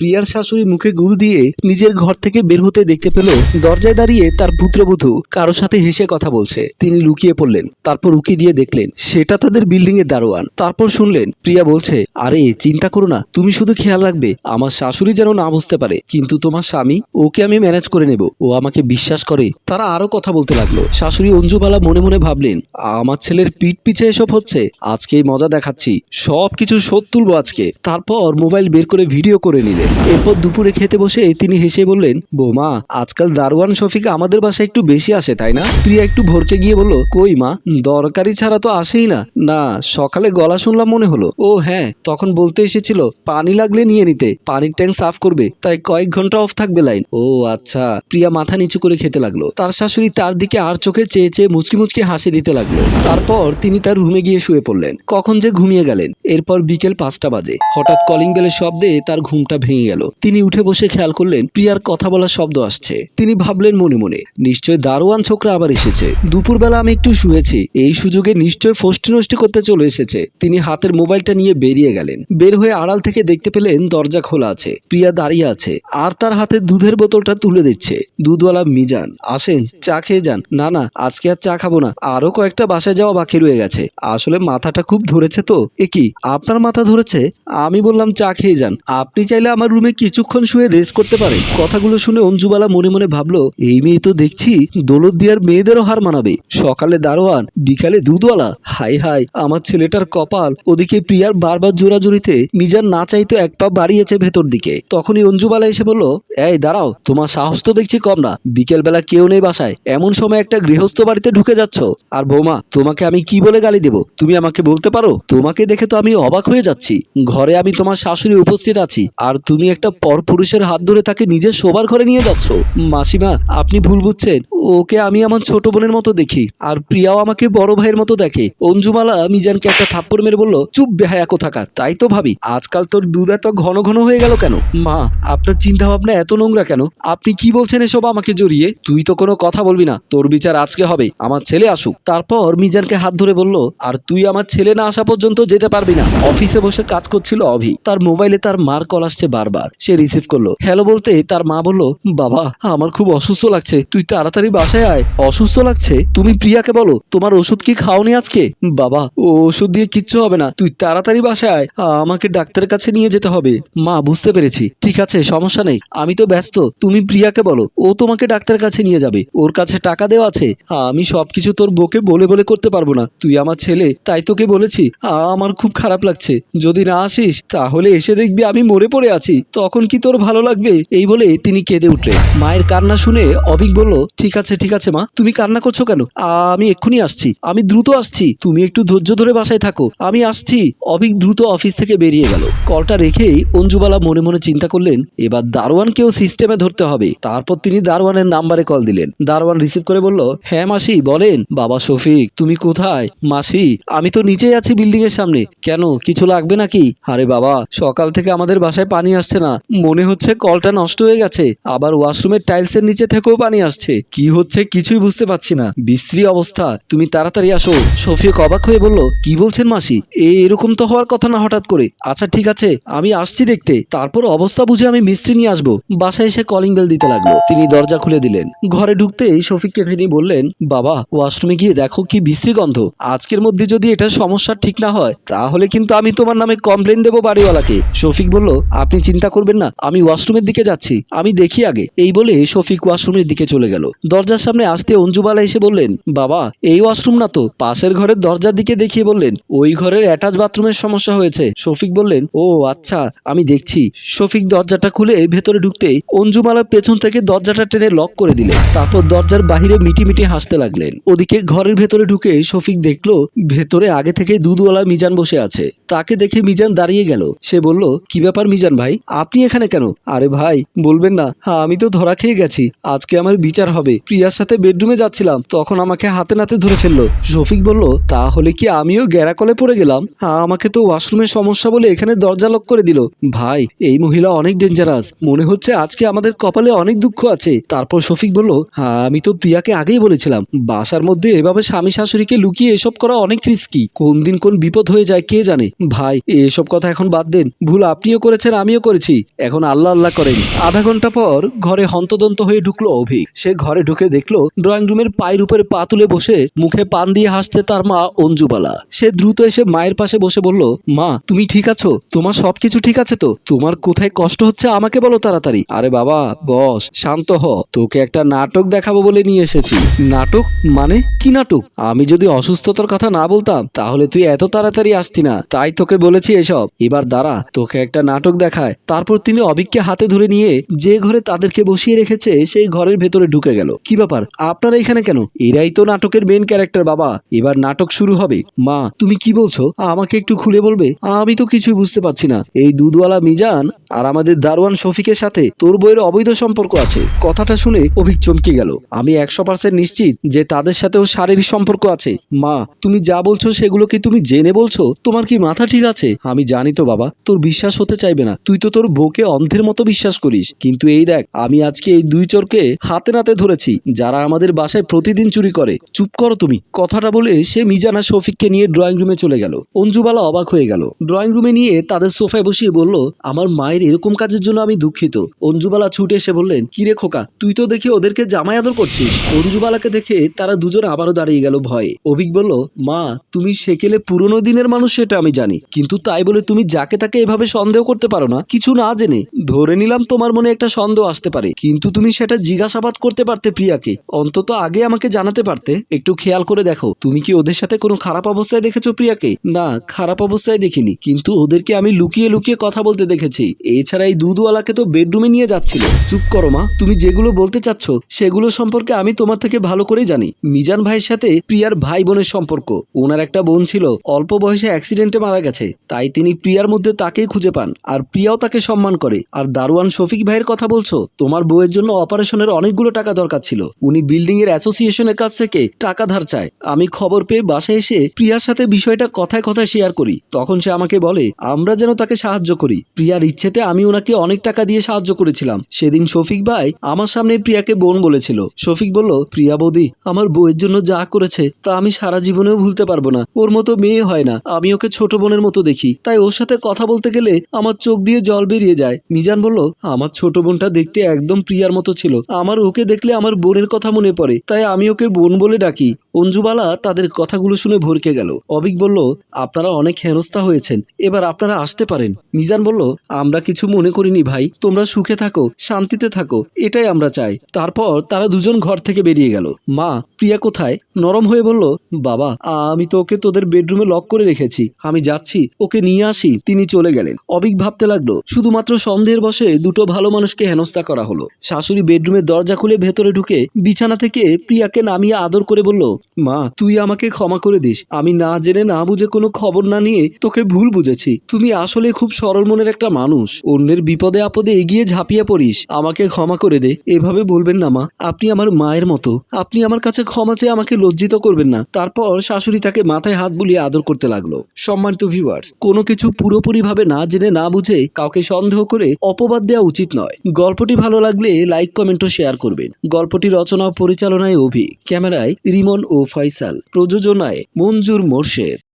প্রিয়ার শাশুড়ি মুখে গুল দিয়ে নিজের ঘর থেকে বের হতে দেখতে পেল, দরজায় দাঁড়িয়ে তার পুত্রবধূ কারও সাথে হেসে কথা বলছে। তিনি লুকিয়ে পড়লেন, তারপর উকি দিয়ে দেখলেন, সেটা তাদের বিল্ডিং এর দারোয়ান। তারপর শুনলেন, প্রিয়া বলছে, আরে, চিন্তা করো না, তুমি শুধু খেয়াল রাখবে, আমার শাশুড়ি যেন না বুঝতে পারে, কিন্তু তোমার স্বামী, ওকে আমি ম্যানেজ করে নেব, ও আমাকে বিশ্বাস করে। তারা আরও কথা বলতে লাগল। শাশুড়ি অঞ্জুবালা মনে মনে ভাবলেন, আমার ছেলের পিঠ পিছে এসব হচ্ছে, আজকেই মজা দেখাচ্ছি সব কিছু শোধ তুলবো আজকে। তারপর মোবাইল বের করে ভিডিও করে নিলেন। এরপর দুপুরে খেতে বসে তিনি হেসে বললেন, বৌমা, আজকাল দারোয়ান শফিক আমাদের বাসায় একটু বেশি আসে, তাই না? প্রিয়া একটু ভরকে গিয়ে বলল, কই মা, দরকারি ছাড়া তো আসেই না। না, সকালে গলা শুনলাম মনে হলো। ও হ্যাঁ তখন বলতে এসেছিল, পানি লাগলে নিয়ে নিতে, পানির ট্যাঙ্ক সাফ করবে, তাই কয়েক ঘণ্টা অফ থাকবে লাইন ও আচ্ছা। প্রিয়া মাথা নিচু করে খেতে লাগল। তার শাশুড়ি তার দিকে আর চোখে চেয়ে চেয়ে মুচকি মুচকি হাসি দিতে লাগল। তারপর তিনি তার রুমে গিয়ে শুয়ে পড়লেন। কখন যে ঘুমিয়ে গেলেন। এরপর বিকেল পাঁচটা বাজে। হঠাৎ কলিং বেলের শব্দে তার ঘুমটা ভেঙে গেল। তিনি উঠে বসে খেয়াল করলেন প্রিয়ার কথা বলার শব্দ আসছে। তিনি ভাবলেন মনে মনে, নিশ্চয় দারোয়ান ছোকরা আবার এসেছে। দুপুরবেলা আমি একটু শুয়েছি। এই সুযোগে নিশ্চয় ফষ্টি নষ্টি করতে চলে এসেছে। তিনি হাতের মোবাইলটা নিয়ে বেরিয়ে গেলেন। বের হয়ে আড়াল থেকে দেখতে পেলেন দরজা খোলা আছে। প্রিয়া দাঁড়িয়ে আছে আর তার হাতে দুধের বোতলটা তুলে দিচ্ছে। দুধওয়ালা, মিজান, আসেন, চা খেয়ে যান। না না, আজকে আর চা খাব না। আরও কয়েকটা বাসায় যাওয়া বাকি রয়ে গেছে। আসলে মাথাটা খুব ধরেছে তো। এ কি, আপনার মাথা ধরেছে? আমি বললাম চা খেয়ে যান। আপনি চাইলে আমার রুমে কিছুক্ষণ শুয়ে রেস্ট করতে পারে। কথাগুলো শুনে অঞ্জুবালা মনে মনে ভাবলো, এই মেয়ে তো দেখছি দৌলত দিয়ার মেয়েদেরও হার মানাবে। সকালে দারোয়ান, বিকালে দুধওয়ালা। হাই হাই আমার ছেলেটার কপাল। ওদিকে প্রিয়ার বারবার জোরাজুরিতে মিজান না চাইতো এক পা বাড়িয়েছে ভেতর দিকে। তখনই অঞ্জুবালা এসে বলল, এই দাঁড়াও, তোমার সাহস তো দেখছি কম না। বিকেলবেলা কেউ নেই বাসায়। এমন সময় একটা গৃহস্থ বাড়িতে ঢুকে যাচ্ছ। আর বৌমা, তোমাকে আমি কি বলে গালি দেব? তুমি আমাকে বলতে পারো? তোমাকে দেখে তো আমি অবাক হয়ে যাচ্ছি। ঘরে আমি তোমার শাশুড়ি উপস্থিত আছি। আর তুমি একটা পরপুরুষের হাত ধরে তাকে নিজের শোবার ঘরে নিয়ে যাচ্ছ। মাসিমা, আপনি ভুল বুঝছেন। ওকে আমি আমার ছোট বোনের মতো দেখি, আর প্রিয়াও আমাকে বড় ভাইয়ের মতো দেখে। অঞ্জুমালা মিজানকে একটা থাপ্পড় মেরে বলল, চুপ বেহায়া কোথাকার, তাই তো ভাবি, আজকাল তোর দুধ এত ঘন ঘন হয়ে গেল কেন? মা, আপনার চিন্তা ভাবনা এত নোংরা কেন? আপনি কি বলছেন এসব আমাকে জড়িয়ে? তুই তো কোনো কথা বলবি না, তোর বিচার আজকে হবে, আমার ছেলে আসুক। তারপর মিজানকে হাত ধরে বলল, আর তুই আমার ছেলে না আসা পর্যন্ত যেতে পারবি না। অফিসে বসে কাজ করছিল অভি। তার মোবাইলে তার মার কল আসছে বারবার। সে রিসিভ করল। হ্যালো বলতে তার মা বলল, বাবা, আমার খুব অসুস্থ লাগছে। তুই তাড়াতাড়ি বাসায় আয়। অসুস্থ লাগছে? তুমি প্রিয়াকে বলো, তোমার ওষুধ কি খাওনি আজকে? বাবা, ও ওষুধ দিয়ে কিচ্ছু হবে না। তুই তাড়াতাড়ি বাসায় আয়। আমাকে ডাক্তারের কাছে নিয়ে যেতে হবে। মা, বুঝতে পেরেছি। ঠিক আছে, সমস্যা নেই। আমি তো ব্যস্ত। তুমি প্রিয়াকে বলো, ও তোমাকে ডাক্তারের কাছে নিয়ে যাবে। ওর কাছে টাকা দেওয়া আছে। আমি সবকিছু তোর বউকে বলে বলে করতে পারব না। তুই আমার ছেলে, তাই তোকে বলেছি আমার খুব খারাপ লাগছে। যদি না আসিস, তাহলে এসে দেখবি আমি মরে পড়ে আছি। তখন কি তোর ভালো লাগবে? এই বলে তিনি কেঁদে উঠলেন। মায়ের কান্না শুনে অভিক বলল, ঠিক আছে ঠিক আছে মা, তুমি কান্না করছ কেন? আমি এক্ষুনি আসছি। আমি দ্রুত আসছি। তুমি একটু ধৈর্য ধরে বাসায় থাকো। আমি আসছি। অভিক দ্রুত অফিস থেকে বেরিয়ে গেল। কলটা রেখেই অঞ্জুবালা মনে মনে চিন্তা করলেন, এবার দারোয়ানকেও সিস্টেমে ধরতে হবে। তারপর তিনি দারোয়ানের নাম্বারে কল দিলেন। দারোয়ান রিসিভ করে বলল হ্যাঁ মাসি, বলেন। বাবা শফিক, তুমি কোথায়? মাসি, আমি তো নিচেই আছি বিল্ডিং এর সামনে। কেন, কিছু লাগবে নাকি? আরে বাবা, সকাল থেকে আমাদের বাসায় পানি আসছে না। মনে হচ্ছে কলটা নষ্ট হয়ে গেছে। আবার ওয়াশরুমের টাইলসের নিচে থেকেও পানি আসছে। কি হচ্ছে কিছুই বুঝতে পারছি না। বিশ্রী অবস্থা। তুমি তাড়াতাড়ি আসো। শফিক অবাক হয়ে বলল, কি বলছেন মাসি? এ এরকম তো হওয়ার কথা না হঠাৎ করে। আচ্ছা ঠিক আছে, আমি আসছি দেখতে। তারপর অবস্থা বুঝে আমি মিস্ত্রি নিয়ে আসব। বাসায় এসে কলিং বেল দিতে লাগল। তিনি দরজা খুলে দিলেন। ঘরে ঢুকতেই শফিককে তিনি বললেন, বাবা, ওয়াশরুমে গিয়ে দেখো কি বিশ্রী গন্ধ। আজকের মধ্যে যদি এটা সমস্যা ঠিক না হয়, তাহলে কিন্তু আমি তোমার নামে কমপ্লেন দেবো বাড়িওয়ালাকে। শফিক বলল, আপনি চিন্তা করবেন না, আমি ওয়াশরুমের দিকে যাচ্ছি। আমি দেখি আগে। এই বলে শফিক ওয়াশরুমের দিকে চলে গেল। দরজার সামনে আসতে অঞ্জুবালা এসে বললেন, বাবা, এই ওয়াশরুম না তো? পাশের ঘরের দরজার দিকে দেখিয়ে বললেন, ওই ঘরের অ্যাটাচ বাথরুমের সমস্যা হয়েছে। শফিক বললেন, ও আচ্ছা আমি দেখছি। শফিক দরজাটা খুলে ভেতরে ঢুকতেই অঞ্জুমালার পেছন থেকে দরজাটা টেনে লক করে দিলেন। তারপর দরজার বাহিরে মিটি মিটি হাসতে লাগলেন। ওদিকে ঘরের ভেতরে ঢুকে শফিক দেখল, ভেতরে আগে থেকে দুধওয়ালা মিজান বসে আছে। তাকে দেখে মিজান দাঁড়িয়ে গেল। সে বলল, কি ব্যাপার মিজান ভাই? আপনি এখানে কেন? আরে ভাই, বলবেন না। আমি তো ধরা খেয়ে গেছি। আজকে আমার বিচার হবে। প্রিয়ার সাথে বেডরুমে যাচ্ছিলাম। তখন আমাকে হাতে নাতে ধরে ফেলল। শফিক বলল, তাহলে কি আমিও গ্যারাকলে পড়ে গেলাম? আমাকে তো ওয়াশরুমের সমস্যা বলে এখানে দরজা লক করে দিল। ভাই, এই মহিলা অনেক ডেঞ্জারাস মনে হচ্ছে আজকে আমাদের কপালে অনেক দুঃখ আছে। তারপর শফিক বলল আমি তো প্রিয়াকে আগেই বলেছিলাম। বাসার মধ্যে এভাবে স্বামী শাশুড়িকে লুকিয়ে এসব করা অনেক রিস্কি কোন দিন কোন বিপদ হয়ে যায়, কে জানে? ভাই, এসব কথা এখন বাদ দেন। ভুল আপনিও করেছেন, আমিও করেছি, এখন আল্লাহ আল্লাহ করেন। আধা ঘণ্টা পর ঘরে হন্তদন্ত হয়ে ঢুকলো অভিক। সে ঘরে ঢুকে দেখল ড্রয়িং রুমের পায়ের উপরে পা তুলে বসে মুখে পান দিয়ে হাসতে তার মা অঞ্জুবালা। সে দ্রুত এসে মায়ের পাশে বসে বলল, মা, তুমি ঠিক আছো? তোমার সবকিছু ঠিক আছে তো? তোমার কোথায় কষ্ট হচ্ছে আমাকে বলো তাড়াতাড়ি? আরে বাবা, বস, শান্ত হ। তোকে একটা নাটক দেখাবো বলে নিয়ে এসেছি। নাটক? মানে? কি নাটক? আমি যদি অসুস্থতার কথা না বলতাম, তাহলে তুই এত তাড়াতাড়ি আসতি না। তাই তোকে বলেছি এসব। এবার দাঁড়া, তোকে একটা নাটক দেখায়। তারপর তিনি অবিককে হাতে ধরে নিয়ে যে ঘরে তাদেরকে বসিয়ে রেখেছে, সেই ঘরের ভেতরে ঢুকে গেল। কি ব্যাপার? আপনারা এখানে কেন? এরাই তো নাটকের মেন ক্যারেক্টার বাবা। এবার নাটক শুরু হবে। মা, তুমি কি বলছো? আমাকে একটু খুলে বলবে? আমি তো কিছুই বুঝতে পারছি না। এই দুধওয়ালা মিজান আর আমাদের দারোয়ান শফিকের সাথে তোর বইয়ের অবৈধ সম্পর্ক আছে। কথাটা শুনে অভিক চমকে গেল। আমি একশো পার্সেন্ট নিশ্চিত যে তাদের সাথেও শারীরিক সম্পর্ক আছে। মা, তুমি যা বলছো সেগুলো কি তুমি জেনে বলছো? তোমার কি মাথা ঠিক আছে? আমি জানি তো, বাবা। তোর বিশ্বাস হতে চাইবে না। তুই তো তোর বউকে অন্ধের মতো বিশ্বাস করিস। কিন্তু এই দেখ, আমি আজকে এই দুই চোরকে হাতে নাতে ধরেছি, যারা আমাদের বাসায় প্রতিদিন চুরি করে। চুপ করো তুমি। কথাটা বলে সে মিজানা শফিককে নিয়ে ড্রয়িং রুমে চলে গেল। অঞ্জুবালা অবাক হয়ে গেল। ড্রয়িং রুমে নিয়ে তাদের সোফায় বসিয়ে বলল, আমার মায়ের এরকম কাজের জন্য আমি দুঃখিত। অঞ্জুবালা ছুটে এসে বললেন কিরে খোকা, তুই তো দেখে ওদেরকে জামাই আদর করছিস। অঞ্জুবালাকে দেখে তারা দুজন আবারও দাঁড়িয়ে গেল ভয়ে। অভিক বলল, মা, তুমি সেকেলে পুরনো দিনের মানুষ সেটা আমি জানি। কিন্তু তাই বলে তুমি যাকে তাকে এভাবে সন্দেহ করতে পারো না কিছু না জেনে ধরে নিলাম তোমার মনে একটা সন্দেহ আসতে পারে। কিন্তু তুমি সেটা জিজ্ঞাসাবাদ করতে পারতে প্রিয়াকে। অন্তত আগে আমাকে জানাতে পারতে। একটু খেয়াল করে দেখো, তুমি কি ওদের সাথে কোনো খারাপ অবস্থায় দেখেছ প্রিয়াকে? না, খারাপ অবস্থায় দেখিনি। কিন্তু ওদেরকে আমি লুকিয়ে লুকিয়ে কথা বলতে দেখেছি। এছাড়া এই দুধওয়ালাকে তো বেডরুমে নিয়ে যাচ্ছিল। চুপ করো মা, তুমি যেগুলো বলতে চাচ্ছ, সেগুলো সম্পর্কে আমি তোমার থেকে ভালো করেই জানি। মিজান ভাইয়ের সাথে প্রিয়ার ভাই বোনের সম্পর্ক। ওনার একটা বোন ছিল, অল্প বয়সে অ্যাক্সিডেন্টে মারা গেছে। তাই তিনি প্রিয়ার মধ্যে তাকেই খুঁজে পান। আর প্রিয়াও তাকে সম্মান করে। আর দারোয়ান শফিক ভাইয়ের কথা বলছো? তোমার বউয়ের জন্য অপারেশনের অনেকগুলো টাকা দরকার ছিল। উনি বিল্ডিং এর অ্যাসোসিয়েশনের কাছ থেকে টাকা ধার চায়। আমি খবর পেয়ে বাসায় এসে প্রিয়ার সাথে বিষয়টা কথায় কথায় শেয়ার করি। তখন সে আমাকে বলে, আমরা যেন তাকে সাহায্য করি। প্রিয়ার ইচ্ছেতে আমি ওনাকে অনেক টাকা দিয়ে সাহায্য করেছিলাম। সেদিন শফিক ভাই আমার সামনে প্রিয়াকে বোন বলেছিল। শফিক বলল, প্রিয়া বৌদি, আমার বউয়ের জন্য যা করেছে তা আমি সারা জীবনেও ভুলতে পারব না। ওর মতো মেয়ে হয় না। আমি ওকে ছোট বোনের মতো দেখি। তাই ওর সাথে কথা বলতে গেলে আমার চোখ দিয়ে জল বেরিয়ে যায়। মিজান বলল, আমার ছোট বোনটা দেখতে একদম প্রিয়ার মতো ছিল। আমার ওকে দেখলে আমার বোনের কথা মনে পড়ে, তাই আমি ওকে বোন বলে ডাকি। অঞ্জুবালা তাদের কথাগুলো শুনে ভরকে গেল। অবিক বলল, আপনারা অনেক হেনস্থা হয়েছেন, এবার আপনারা আসতে পারেন। মিজান বলল, আমরা কিছু মনে করিনি ভাই, তোমরা সুখে থাকো, শান্তিতে থাকো, এটাই আমরা চাই। তারপর তারা দুজন ঘর থেকে বেরিয়ে গেল। মা, প্রিয়া কোথায়? নরম হয়ে বলল, বাবা, আমি তো ওকে তোদের বেডরুমে লক করে রেখেছি, আমি যাচ্ছি, ওকে নিয়ে আসি। তিনি চলে গেলেন। অবিক ভাবতে লাগল শুধুমাত্র সন্দেহের বসে দুটো ভালো মানুষকে হেনস্থা করা হলো। শাশুড়ি বেডরুমের দরজা খুলে ভেতরে ঢুকে বিছানা থেকে প্রিয়াকে নামিয়ে আদর করে বলল, মা, তুই আমাকে ক্ষমা করে দিস। আমি না জেনে না বুঝে কোনো খবর না নিয়ে তোকে ভুল বুঝেছি। তুমি আসলে খুব সরল মনের একটা মানুষ। অন্যের বিপদে আপদে এগিয়ে ঝাঁপিয়ে পড়িস। আমাকে ক্ষমা করে দে। এভাবে বলবেন না, মা। আপনি আমার মায়ের মতো। আপনি আমার কাছে ক্ষমা চেয়ে আমাকে লজ্জিত করবেন না। তারপর শাশুড়ি তাকে মাথায় হাত বুলিয়ে আদর করতে লাগল। সম্মানিত ভিউয়ার্স, কোনো কিছু পুরোপুরি ভাবে না জেনে না বুঝে কাউকে সন্দেহ করে অপবাদ দেওয়া উচিত নয়। গল্পটি ভালো লাগলে লাইক, কমেন্ট ও শেয়ার করবেন। গল্পটি রচনা পরিচালনায় অভি। ক্যামেরায় রিমন ও ফয়সাল। প্রযোজনায় মঞ্জুর মোর্শেদ।